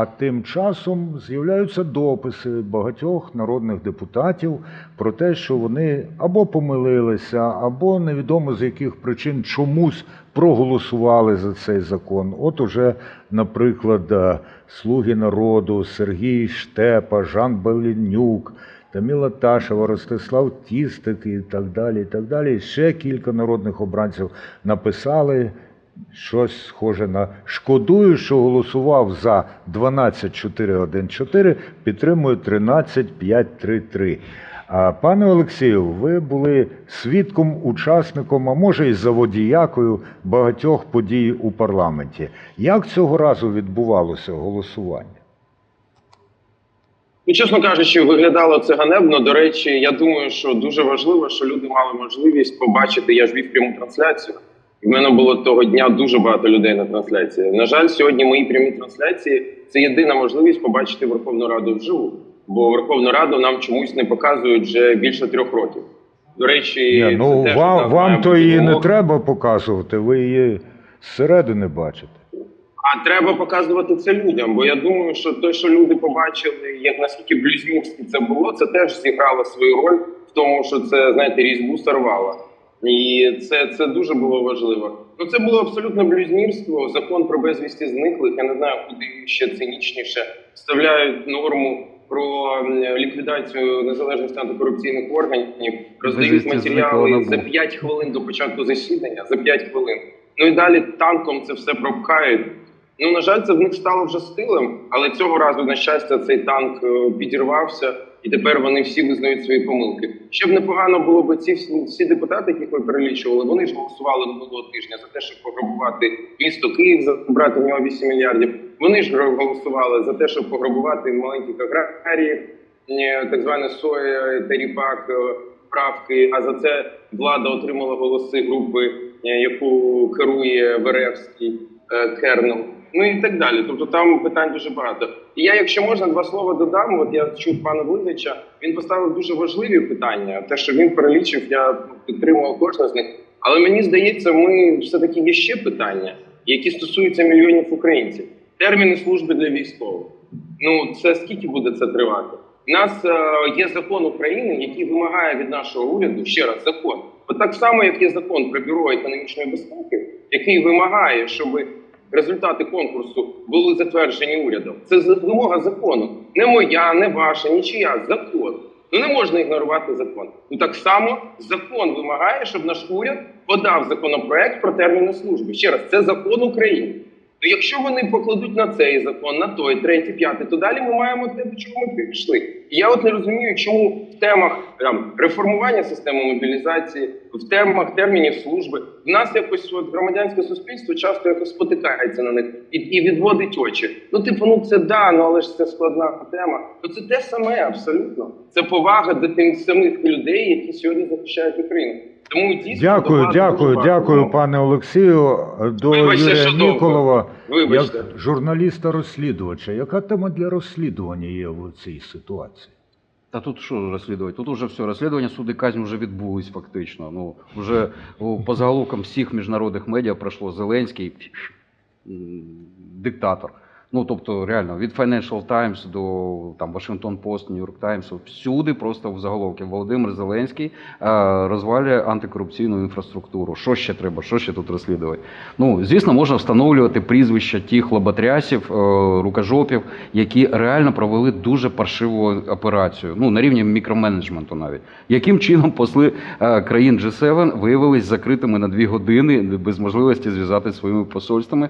А тим часом з'являються дописи багатьох народних депутатів про те, що вони або помилилися, або невідомо з яких причин чомусь проголосували за цей закон. От уже, наприклад, е, Слуги народу, Сергій Штепа, Жан Балінюк, Таміла Ташева, Ростислав Тістик і так далі. І так далі. Ще кілька народних обранців написали щось схоже на шкодую, що голосував за 12414, підтримую 13533. А пане Олексію, ви були свідком, учасником, а може і заводіякою багатьох подій у парламенті. Як цього разу відбувалося голосування? Ну, чесно кажучи, виглядало це ганебно. До речі, я думаю, що дуже важливо, що люди мали можливість побачити. Я ж вів пряму трансляцію. І в мене було того дня дуже багато людей на трансляції. На жаль, сьогодні мої прямі трансляції це єдина можливість побачити Верховну Раду вживу. Бо Верховну Раду нам чомусь не показують вже більше трьох років. До речі, Ні, ну це теж вам, так, вам то її не треба показувати, ви її зсередини бачите. А треба показувати це людям, бо я думаю, що те, що люди побачили, як наскільки блюзнірськи це було, це теж зіграло свою роль в тому, що це знаєте, різьбу сорвало. І це, це дуже було важливо. Ну це було абсолютно блюзнірство. Закон про безвісті зниклих. Я не знаю, куди ще цинічніше вставляють норму про ліквідацію незалежності антикорупційних органів, роздають матеріали за 5 хвилин до початку засідання. За 5 хвилин. Ну і далі танком це все пропхають. Ну, на жаль, це в них стало вже стилем, але цього разу, на щастя, цей танк е, підірвався, і тепер вони всі визнають свої помилки. Ще б непогано було б ці всі, депутати, яких ви перелічували, вони ж голосували минулого тижня за те, щоб пограбувати місто Київ, забрати в нього 8 мільярдів. Вони ж голосували за те, щоб пограбувати маленьких аграріїв, е, так зване соя та ріпак е, правки. А за це влада отримала голоси групи, е, яку керує Веревський Кернел. Ну і так далі. Тобто там питань дуже багато. І я, якщо можна, два слова додам. От я чув пана Визича, він поставив дуже важливі питання. Те, що він перелічив, я підтримував кожне з них. Але мені здається, ми все таки є ще питання, які стосуються мільйонів українців. Терміни служби для військових. Ну це скільки буде це тривати? У нас е, є закон України, який вимагає від нашого уряду ще раз закон. От так само, як є закон про бюро економічної безпеки, який вимагає, щоб результати конкурсу були затверджені урядом. Це вимога закону. Не моя, не ваша, нічия. Закон. Ну не можна ігнорувати закон. Ну так само закон вимагає, щоб наш уряд подав законопроект про терміни служби. Ще раз, це закон України. Ну, якщо вони покладуть на цей закон, на той, третій, п'ятий, то далі ми маємо те, до чого ми прийшли. І я от не розумію, чому в темах там, реформування системи мобілізації, в темах термінів служби, в нас якось от, громадянське суспільство часто якось спотикається на них і, і відводить очі. Ну, типу, ну це да, ну але ж це складна тема. Ну це те саме абсолютно. Це повага до тих самих людей, які сьогодні захищають Україну. Тому дійсно Дякую, дякую, дуже дякую, пане Олексію. До Вибачте, Юрія що. Ніколова, Вибачте. як журналіста-розслідувача. Яка тема для розслідування є в цій ситуації? Та тут що розслідувати? Тут уже все. Розслідування суди казнь вже відбулись фактично. Ну, вже по заголовкам всіх міжнародних медіа пройшло Зеленський диктатор. Ну, тобто, реально, від Financial Times до там, Washington Post, New York Times, всюди просто в заголовки Володимир Зеленський е, розвалює антикорупційну інфраструктуру. Що ще треба? Що ще тут розслідувати? Ну, звісно, можна встановлювати прізвища тих лоботрясів, е, рукожопів, які реально провели дуже паршиву операцію, ну на рівні мікроменеджменту навіть. Яким чином посли е, країн G7 виявились закритими на дві години без можливості зв'язати своїми посольствами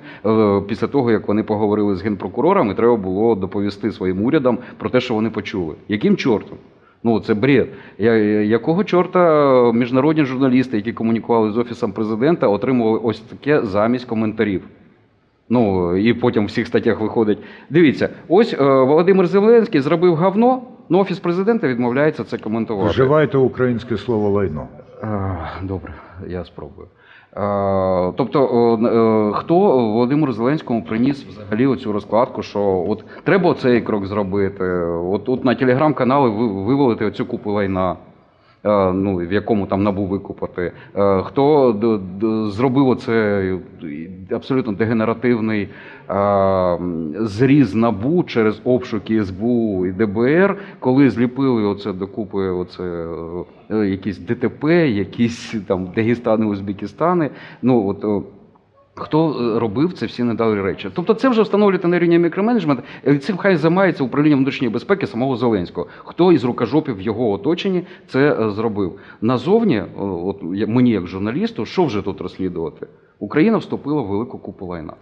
після того, як вони поговорили з генпрокурором, і треба було доповісти своїм урядам про те, що вони почули. Яким чортом? Ну, це бред. Я, якого чорта міжнародні журналісти, які комунікували з офісом президента, отримували ось таке замість коментарів? Ну і потім в всіх статтях виходить. Дивіться, ось е, Володимир Зеленський зробив говно, ну офіс президента відмовляється це коментувати. Вживайте українське слово лайно. Е, Добре, я спробую. Е, Тобто, е, е, хто Володимиру Зеленському приніс взагалі оцю розкладку, що от треба цей крок зробити, от, от на телеграм-канали ви- вивалити оцю купу лайна. Е, ну, в якому там набу викупати, е, хто зробив оце абсолютно дегенеративний е, зріз набу через обшуки СБУ і ДБР, коли зліпили оце докупи, оце якісь ДТП, якісь там Дагестани, Узбекистани. Ну от. Е, Хто е, робив це всі недалі речі? Тобто це вже встановлювати на рівні мікроменеджмент. і Цим хай займається управління внутрішньої безпеки самого Зеленського. Хто із рукожопів в його оточенні це е, зробив? Назовні, е, от мені як журналісту, що вже тут розслідувати? Україна вступила в велику купу лайна.